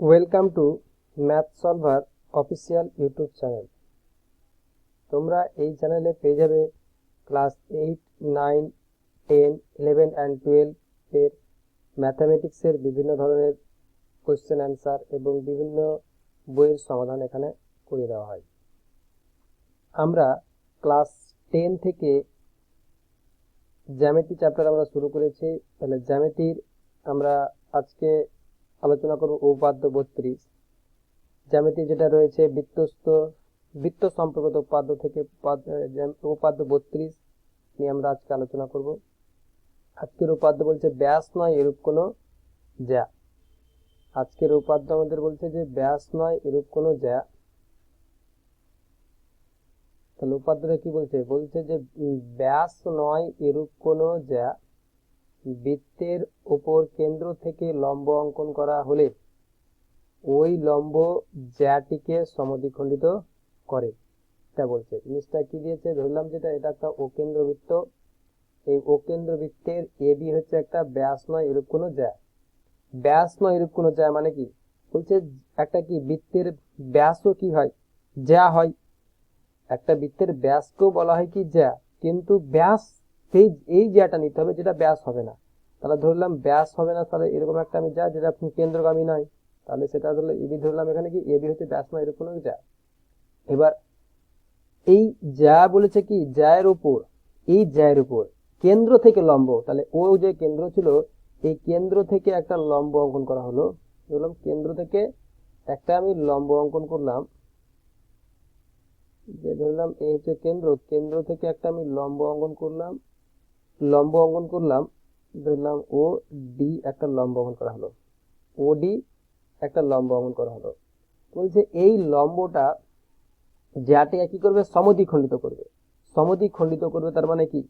Welcome to math solver official YouTube channel তোমরা এই চ্যানেলে পেয়ে যাবে class eight nine ten eleven and twelve এর ম্যাথামেটিক্সের বিভিন্ন ধরনের কোয়েশ্চেন অ্যান্সার এবং বিভিন্ন বইয়ের সমাধান এখানে করে দেওয়া হয়। আমরা ক্লাস টেন থেকে জ্যামিতি চ্যাপ্টার আমরা শুরু করেছি। তাহলে জ্যামিতির আমরা আজকে আলোচনা করব উপাদ্য বত্রিশ। জ্যামিতি যেটা রয়েছে বৃত্তস্থ বৃত্ত সম্পর্কিত উপাদ্য থেকে উপাদ্য বত্রিশ নিয়ে আমরা আজকে আলোচনা করব। আজকের উপাদ্য বলছে ব্যাস নয় এরূপ কোনো জ্যা। আজকের উপাদ্য আমাদের বলছে যে ব্যাস নয় এরূপ কোনো জ্যা। তাহলে উপাদ্যটা কি বলছে? বলছে যে ব্যাস নয় এরূপ কোনো জ্যা। বৃত্তের উপর কেন্দ্র থেকে লম্ব অঙ্কন করা হলে ওই লম্ব জ্যাটিকে সমদ্বিখণ্ডিত করে। এটা বলছে। জিনিসটা কি দিয়েছে? ধরলাম যেটা, এটা একটা অকেন্দ্র বৃত্ত এই অকেন্দ্র বৃত্তের এবি হচ্ছে একটা ব্যাস নয় এরূপ কোনো জ্যা ব্যাস নয় এরূপ কোনো জ্যা মানে কি? বলছে একটা কি? বৃত্তের ব্যাসও কি হয়? জ্যা হয়। একটা বৃত্তের ব্যাসকেও বলা হয় কি জ্যা কিন্তু ব্যাস সেই, এই জ্যাটা নিতে হবে যেটা ব্যাস হবে না। তাহলে ধরলাম ব্যাস হবে না, তাহলে এরকম একটা আমি যা, যেটা কেন্দ্রগামী নয়, তাহলে সেটা ধরলে এবি ধরলাম এখানে কি? এবি হচ্ছে ব্যাস নয়, এরকম যা। এবার এই যা বলেছে কি? জ্যায়ের উপর, এই জ্যায়ের উপর। কেন্দ্র থেকে লম্ব, তাহলে ও যে কেন্দ্র ছিল, এই কেন্দ্র থেকে একটা লম্ব অঙ্কন করা হলো। ধরলাম কেন্দ্র থেকে একটা আমি লম্ব অঙ্কন করলাম। যে ধরলাম এই হচ্ছে কেন্দ্র কেন্দ্র থেকে একটা আমি লম্ব অঙ্কন করলাম। লম্ব অঙ্কন করলাম ধরলাম ও ডি একটা লম্ব অঙ্কন করা হলো। ও ডি একটা লম্ব অঙ্কন করা হলো। বলছে এই লম্বটা জ্যাটে কি করবে? সমদ্বিখণ্ডিত করবে। সমদ্বিখণ্ডিত করবে তার মানে কি?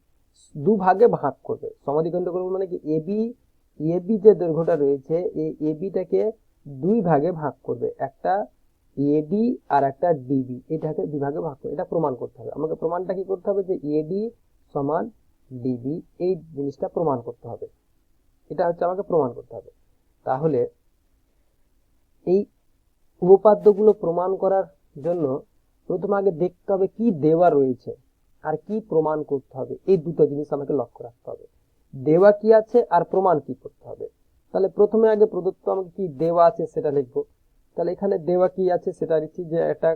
দুভাগে ভাগ করবে। সমদ্বিখণ্ডিত করবে মানে কি? এবি এবি যে দৈর্ঘ্যটা রয়েছে, এই এবিটাকে দুই ভাগে ভাগ করবে। একটা এডি আর একটা ডিবি এটাকে দুই ভাগে ভাগ করবে। এটা প্রমাণ করতে হবে। আমাকে প্রমাণটা কি করতে হবে? যে এডি সমান ডিবি এই জিনিসটা প্রমাণ করতে হবে। এটা হচ্ছে আমাকে প্রমাণ করতে হবে। তাহলে এই উপপাদ্যগুলো প্রমাণ করার জন্য প্রথমে আগে দেখতে হবে কি দেওয়া রয়েছে আর কি প্রমাণ করতে হবে। এই দুটো জিনিস আমাকে লক্ষ্য রাখতে হবে। দেওয়া কি আছে আর প্রমাণ কি করতে হবে। তাহলে প্রথমে আগে প্রদত্ত আমাকে কি দেওয়া আছে সেটা লিখব। তাহলে এখানে দেওয়া কি আছে সেটা লিখছি যে একটা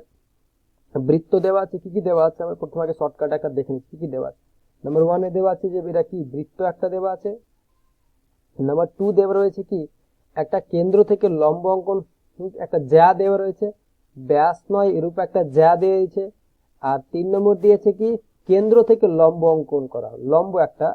বৃত্ত দেওয়া আছে, কি কি দেওয়া আছে? আমরা প্রথমে আগে শর্টকাট একটা দেখে নিচ্ছি কি কি দেওয়া আছে। নাম্বার ওয়ানে দেওয়া আছে যে এটা কি? বৃত্ত একটা দেওয়া আছে। নাম্বার টু দেওয়া রয়েছে কি? একটা কেন্দ্র থেকে লম্ব অঙ্কন, একটা জ্যা দেওয়া রয়েছে। ব্যাস নয়, এরূপ একটা জ্যা দিয়েছে। আর তিন নম্বর দিয়েছে কি? কেন্দ্র থেকে লম্ব অঙ্কন করা। লম্ব একটা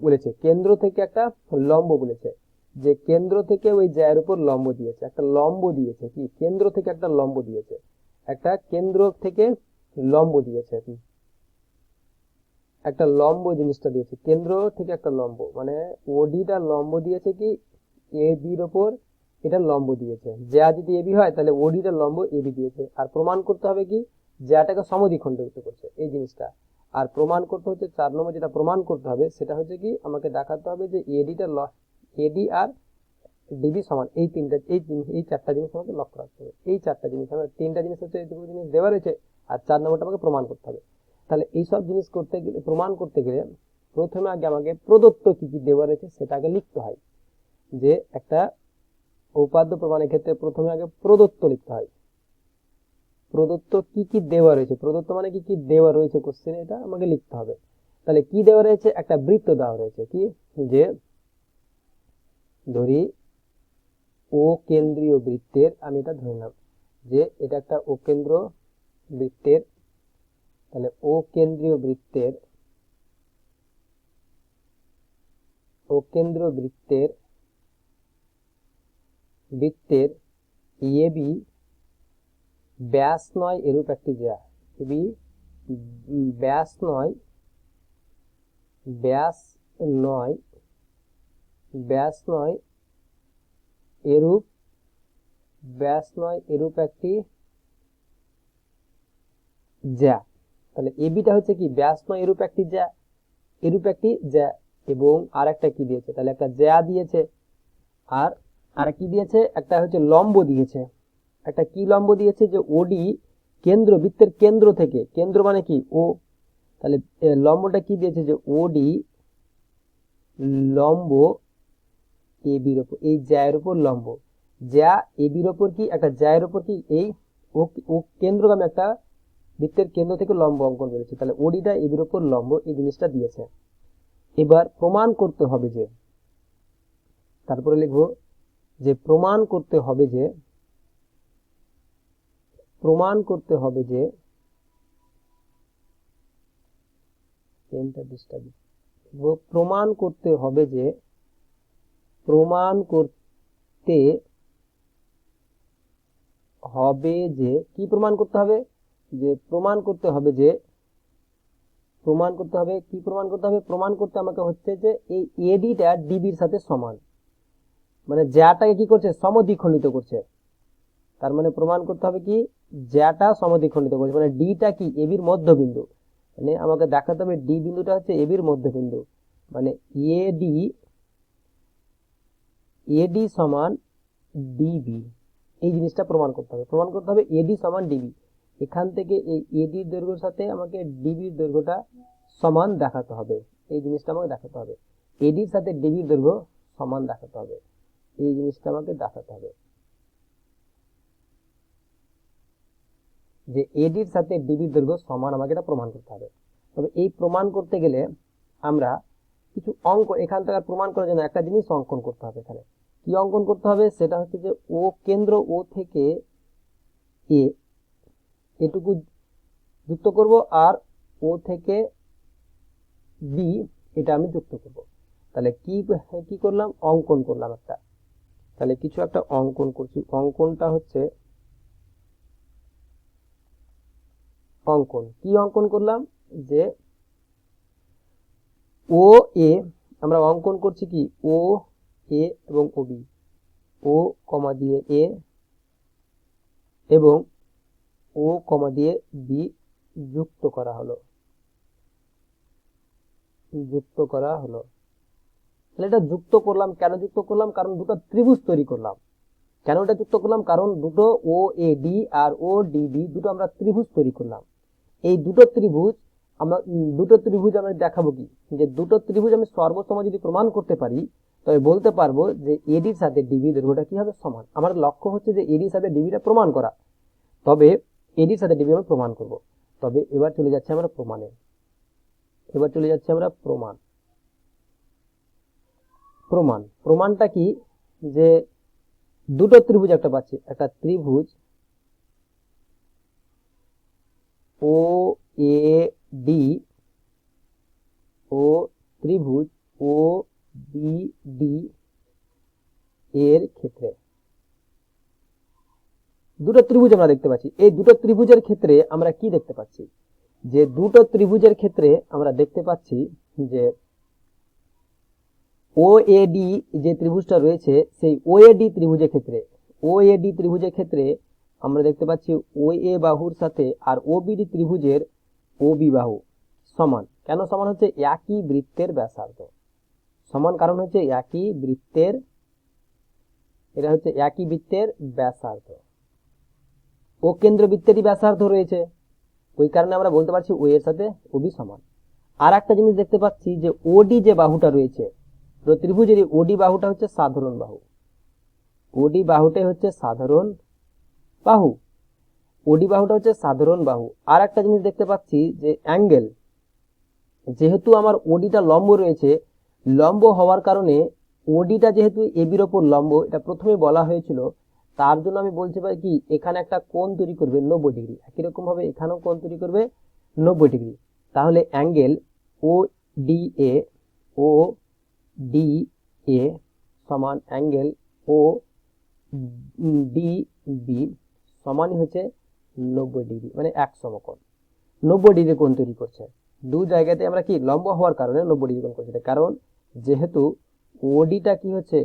বলেছে। কেন্দ্র থেকে একটা লম্ব বলেছে। যে কেন্দ্র থেকে ওই জ্যায়ের উপর লম্ব দিয়েছে। একটা লম্ব দিয়েছে কি? কেন্দ্র থেকে একটা লম্ব দিয়েছে। একটা কেন্দ্র থেকে লম্ব দিয়েছে। একটা লম্ব জিনিসটা দিয়েছে। কেন্দ্র থেকে একটা লম্ব। মানে ওডিটা লম্ব দিয়েছে কি? এ বির ওপর এটা লম্ব দিয়েছে। যা যদি এবি হয়, তাহলে ওডিটা লম্ব এবি দিয়েছে। আর প্রমাণ করতে হবে কি? জ্যাটাকে সমদ্বিখণ্ডিত করছে, এই জিনিসটা। আর প্রমাণ করতে হচ্ছে, চার নম্বর যেটা প্রমাণ করতে হবে, সেটা হচ্ছে কি? আমাকে দেখাতে হবে যে এডিটা এডি আর ডিবি সমান। এই তিনটা, এই এই চারটা জিনিস আমাকে লক্ষ্য রাখতে হবে। এই চারটা জিনিস, আমার তিনটা জিনিস হচ্ছে এই দুটো জিনিস দেওয়া রয়েছে, আর চার নম্বরটা আমাকে প্রমাণ করতে হবে। তাহলে এইসব জিনিস করতে গেলে, প্রমাণ করতে গেলে প্রথমে আগে আমাকে প্রদত্ত কি কি দেওয়া রয়েছে সেটা আগে লিখতে হয়। যে একটা উপাদ্য প্রমাণের ক্ষেত্রে প্রথমে আগে প্রদত্ত লিখতে হয়। প্রদত্ত কি কি দেওয়া রয়েছে? প্রদত্ত মানে কি কি দেওয়া রয়েছে কোশ্চেনে এটা আমাকে লিখতে হবে। তাহলে কি দেওয়া রয়েছে? একটা বৃত্ত দেওয়া রয়েছে। কি? যে ধরি ও কেন্দ্রীয় বৃত্তের, আমি এটা ধরলাম যে এটা একটা ও কেন্দ্র বৃত্তের তাহলে ও কেন্দ্রীয় বৃত্তের, ও কেন্দ্র বৃত্তের বৃত্তের এবি ব্যাস নয় এরূপ একটি জ্যা এবি ব্যাস নয় ব্যাস নয় ব্যাস নয় এরূপ, ব্যাস নয় এরূপ একটি জ্যা তাহলে এবিটা হচ্ছে কি ব্যাস নয় এরূপ একটি জ্যা এরূপ একটি জ্যা এবং আর একটা কি দিয়েছে? তাহলে একটা জ্যা দিয়েছে, আর আর কি দিয়েছে? একটা হচ্ছে লম্ব দিয়েছে। একটা কি লম্ব দিয়েছে? যে ওডি কেন্দ্র, বৃত্তের কেন্দ্র থেকে। কেন্দ্র মানে কি? ও তাহলে লম্বটা কি দিয়েছে? যে ওডি লম্ব এবির ওপর, এই জ্যায়ের ওপর লম্ব। জ্যা এবির ওপর কি? একটা জ্যায়ের ওপর কি? এই ও কেন্দ্রগামী একটা বৃত্তের কেন্দ্র থেকে লম্ব অঙ্কন করেছে তাহলে ওডিটা এবির ওপর লম্ব এই জিনিসটা দিয়েছে। এবার প্রমাণ করতে হবে যে, তারপরে লিখব যে প্রমাণ করতে হবে যে, প্রমাণ করতে হবে যে প্রমাণ করতে হবে যে, প্রমাণ করতে হবে যে, কি প্রমাণ করতে হবে? যে প্রমাণ করতে হবে যে, প্রমাণ করতে হবে, কি প্রমাণ করতে হবে? প্রমাণ করতে আমাকে হচ্ছে যে এই এডিটা ডিবির সাথে সমান। মানে জ্যাটাকে কি করছে? সমদ্বিখণ্ডিত করছে। তার মানে প্রমাণ করতে হবে কি? জ্যাটা সমদ্বিখণ্ডিত করছে। মানে ডিটা কি? এবির মধ্যবিন্দু। মানে আমাকে দেখাতে হবে ডি বিন্দুটা হচ্ছে এবির মধ্যবিন্দু। মানে এডি এডি সমান ডিবি এই জিনিসটা প্রমাণ করতে হবে। প্রমাণ করতে হবে এডি সমান ডিবি এখান থেকে এই এডির দৈর্ঘ্যের সাথে আমাকে ডিবির দৈর্ঘ্যটা সমান দেখাতে হবে। এই জিনিসটা আমাকে দেখাতে হবে। এডির সাথে ডিবির দৈর্ঘ্য সমান দেখাতে হবে। এই জিনিসটা আমাকে দেখাতে হবে। যে এডির সাথে ডিবির দৈর্ঘ্য সমান আমাকে এটা প্রমাণ করতে হবে। তবে এই প্রমাণ করতে গেলে আমরা কিছু অঙ্ক এখান থেকে প্রমাণ করার জন্য একটা জিনিস অঙ্কন করতে হবে এখানে। কি অঙ্কন করতে হবে? সেটা হচ্ছে যে ও কেন্দ্র ও থেকে এ এটুকু যুক্ত করব আর ও থেকে বি, এটা আমি যুক্ত করব। তাহলে কি কি করলাম? অঙ্কন করলাম একটা। তাহলে কিছু একটা অঙ্কন করছি। অঙ্কনটা হচ্ছে অঙ্কন। কি অঙ্কন করলাম? যে ও, এ, আমরা অঙ্কন করছি কি? ও, এ এবং ও বি। ও, কমা দিয়ে এ এবং ও কমা দিয়ে বি যুক্ত করা হলো। যুক্ত করা হলো। তাহলে এটা যুক্ত করলাম, কেন যুক্ত করলাম? কারণ দুটো ত্রিভুজ তৈরি করলাম। কেন এটা যুক্ত করলাম? কারণ দুটো ও এ ডি আর ও ডি বি দুটো আমরা ত্রিভুজ তৈরি করলাম। এই দুটো ত্রিভুজ আমরা, দুটো ত্রিভুজ আমরা দেখাবো কি? যে দুটো ত্রিভুজ আমি সর্বসম যদি প্রমাণ করতে পারি, তবে বলতে পারব যে এডির সাথে ডিবি দৈর্ঘ্যটা কি হবে সমান? আমার লক্ষ্য হচ্ছে যে এডির সাথে ডিবিটা প্রমাণ করা। তবে এডির সাথে ডিবি আমরা প্রমাণ করব। তবে এবার চলে যাচ্ছে আমরা প্রমাণে। এবার চলে যাচ্ছে আমরা প্রমাণ। প্রমাণ। প্রমাণটা কি? যে দুটো ত্রিভুজ একটা পাচ্ছি। একটা ত্রিভুজ ও এ ডি ও ত্রিভুজ ও বি ডি এর ক্ষেত্রে। দুটো ত্রিভুজ আমরা দেখতে পাচ্ছি। এই দুটো ত্রিভুজের ক্ষেত্রে আমরা কি দেখতে পাচ্ছি? যে দুটো ত্রিভুজের ক্ষেত্রে আমরা দেখতে পাচ্ছি যে ও এ ডি যে ত্রিভুজটা রয়েছে, সেই ও এ ডি ত্রিভুজের ক্ষেত্রে ও এ ডি ত্রিভুজের ক্ষেত্রে আমরা দেখতে পাচ্ছি ও এ বাহুর সাথে আর ও বি ডি ত্রিভুজের ও বি বাহু সমান। কেন সমান হচ্ছে? একই বৃত্তের ব্যাসার্ধ। সমান কারণ হচ্ছে একই বৃত্তের, এটা হচ্ছে একই বৃত্তের ব্যাসার্ধ। ও কেন্দ্র বৃত্তেরই ব্যাসার্ধ রয়েছে। ওই কারণে আমরা বলতে পারছি ও এর সাথে ওবি সমান। আর একটা জিনিস দেখতে পাচ্ছি যে ওডি যে বাহুটা রয়েছে ত্রিভুজের ওডি বাহুটা হচ্ছে সাধারণ বাহু। ওডি বাহুটাই হচ্ছে সাধারণ বাহু। ওডি বাহুটা হচ্ছে সাধারণ বাহু। আর একটা জিনিস দেখতে পাচ্ছি যে অ্যাঙ্গেল, যেহেতু আমার ওডিটা লম্ব রয়েছে, লম্ব হওয়ার কারণে ওডিটা যেহেতু এবির ওপর লম্ব, এটা প্রথমে বলা হয়েছিল তার জন্য আমি বলতে পারি কি, এখানে একটা কোণ তৈরি করবে নব্বই ডিগ্রি। একই রকম ভাবে এখানেও কোণ তৈরি করবে নব্বই ডিগ্রি। তাহলে angle O D A, O D A সমান অ্যাঙ্গেল ও ডি বি সমানই হচ্ছে নব্বই ডিগ্রি মানে এক সমকোণ। নব্বই ডিগ্রি কোণ তৈরি করছে। দু জায়গাতে আমরা কি, লম্ব হওয়ার কারণে নব্বই ডিগ্রি কোণ করছি। কারণ যেহেতু ওডিটা কি হচ্ছে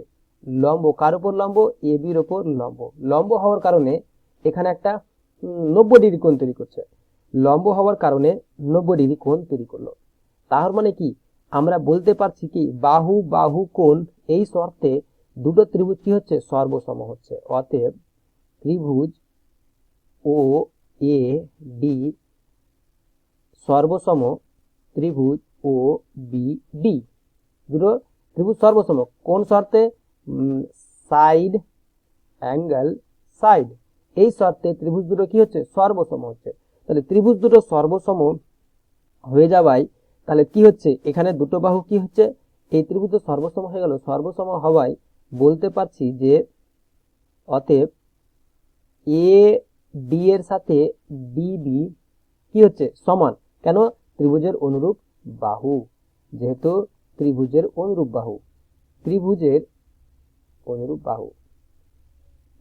লম্ব, কার উপর লম্ব? এ বির ওপর লম্ব। লম্ব হওয়ার কারণে এখানে একটা নব্বই ডিগ্রি কোণ তৈরি করছে। লম্ব হওয়ার কারণে নব্বই ডিগ্রি কোণ তৈরি করল। তার মানে কি? আমরা বলতে পারছি কি, বাহু বাহু কোণ, এই শর্তে দুটো ত্রিভুজ কি হচ্ছে? সর্বসম হচ্ছে। অতএব ত্রিভুজ ও এ ডি সর্বসম ত্রিভুজ ও বি ডি দুটো ত্রিভুজ সর্বসম। কোন শর্তে? সাইড অ্যাঙ্গেল সাইড এই শর্তে ত্রিভুজ দুটো কি হচ্ছে? সর্বসম হচ্ছে। তাহলে ত্রিভুজ দুটো সর্বসম হয়ে যাওয়ায় তাহলে কি হচ্ছে? এখানে দুটো বাহু কি হচ্ছে? এই ত্রিভুজ সর্বসম হয়ে গেল। সর্বসম হওয়ায় বলতে পারছি যে অতএব এ ডি এর সাথে ডিবি কি হচ্ছে? সমান। কেন? ত্রিভুজের অনুরূপ বাহু। যেহেতু ত্রিভুজের অনুরূপ বাহু। ত্রিভুজের অনুরূপ বাহু।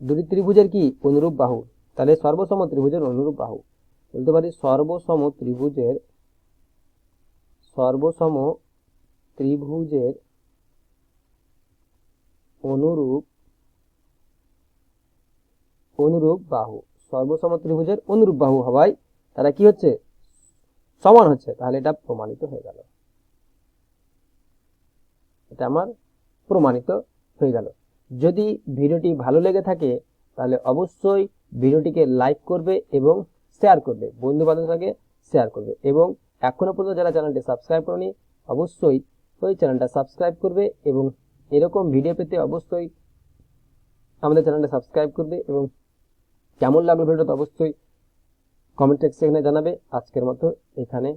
দুটি ত্রিভুজের কি অনুরূপ বাহু? তাহলে সর্বসম ত্রিভুজের অনুরূপ বাহু। বলতে পারি সর্বসম ত্রিভুজের সর্বসম ত্রিভুজের অনুরূপ অনুরূপ বাহু। সর্বসম ত্রিভুজের অনুরূপ বাহু হওয়ায় তারা কি হচ্ছে? সমান হচ্ছে। তাহলে এটা প্রমাণিত হয়ে গেল। এটা আমার প্রমাণিত হয়ে গেল। যদি ভিডিওটি ভালো লেগে থাকে, তাহলে অবশ্যই ভিডিওটিকে লাইক করবে এবং শেয়ার করবে বন্ধু বান্ধবের সঙ্গে শেয়ার করবে এবং এখনও পর্যন্ত যারা চ্যানেলটি সাবস্ক্রাইব করনি, অবশ্যই ওই চ্যানেলটা সাবস্ক্রাইব করবে এবং এরকম ভিডিও পেতে অবশ্যই আমাদের চ্যানেলটা সাবস্ক্রাইব করবে এবং কেমন লাগল ভিডিওটা অবশ্যই কমেন্ট সেকশনে জানাবে। আজকের মতো এখানে